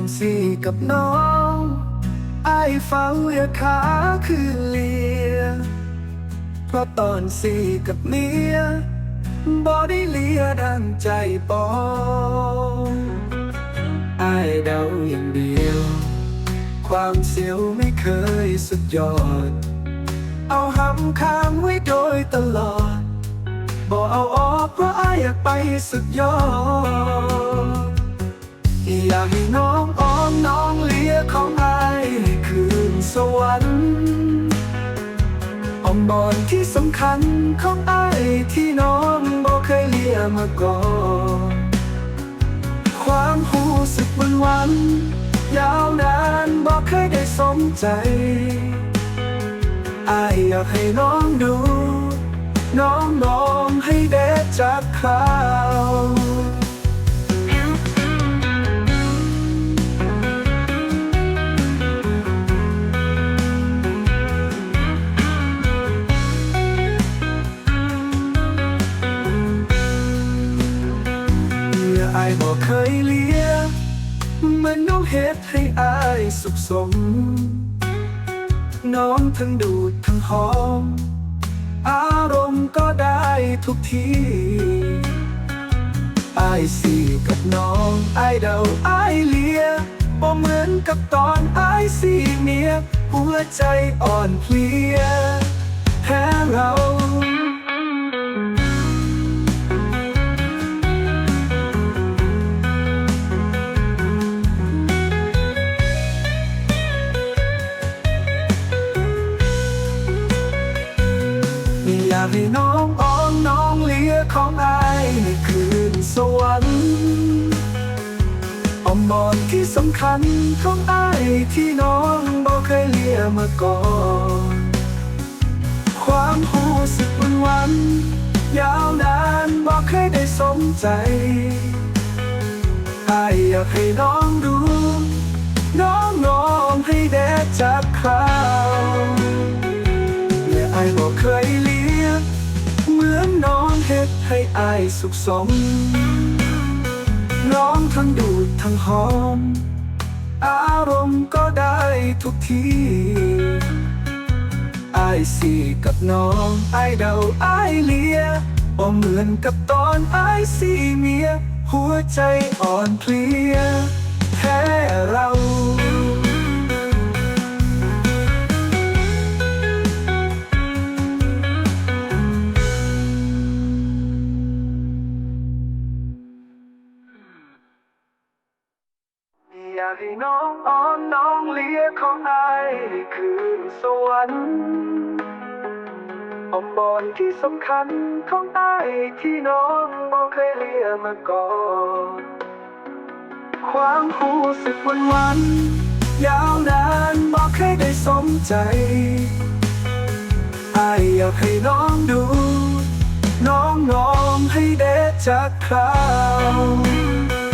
อนสี่กับน้องไอ้เฝ้าเรียกขาคือเลีย เพราะตอนสี่กับเมียบ่ได้เลียดังใจปองไอ้เดาอย่างเดียว ความเสียวไม่เคยสุดยอด เอาหำค้างไว้โดยตลอด บอกเอาออกเพราะไออยากไปสุดยอด อยากให้น้องอ้อมน้องเลียของอายให้คืนสวรรค์อ้อมบอนที่สำคัญของอายที่น้องบ่เคยเลียมาก่อนความหูสึกวันวันยาวนานบ่เคยได้สมใจอายอยากให้น้องดู น้องมองให้เด็ดจากเขาเออายบอกเคยเลี้ยมันน้องเฮ็ดให้อายสุขสม น้องทั้งดูดทั้งหอม อารมณ์ก็ได้ทุกทีอายสี่กับน้องอายเดาอายเลียบ่เหมือนกับตอนอายสี่เมียหัวใจอ่อนเพลียแพ้เราากให้น้องอ้อมน้องเลียของอายในคืนสวรรค์อ้อมบอนที่สำคัญของอายที่น้องบ่เคยเลียมาก่อน ความหูสึกวันวัน ยาวนานบ่เคยได้สมใจอายอยากให้น้องดูน้องน้องให้แดดจากเขา อายสุขสม น้องทั้งดูดทั้งหอม อารมณ์ก็ได้ทุกทีอายสีกับน้องอายเดาอายเลียบ่เหมือนกับตอนอายสีเมีย หัวใจอ่อนเพลียแค่เรา ให้น้องอ้อนน้องเลียของอายคือสวรรค์อมบอนที่สำคัญของอายที่น้องบ่เคยเลียมาก่อนความหูสึกวันวันยาวนานบ่เคยได้สมใจอายอยากให้น้องดู น้องน้องให้เด็ดจากเขาว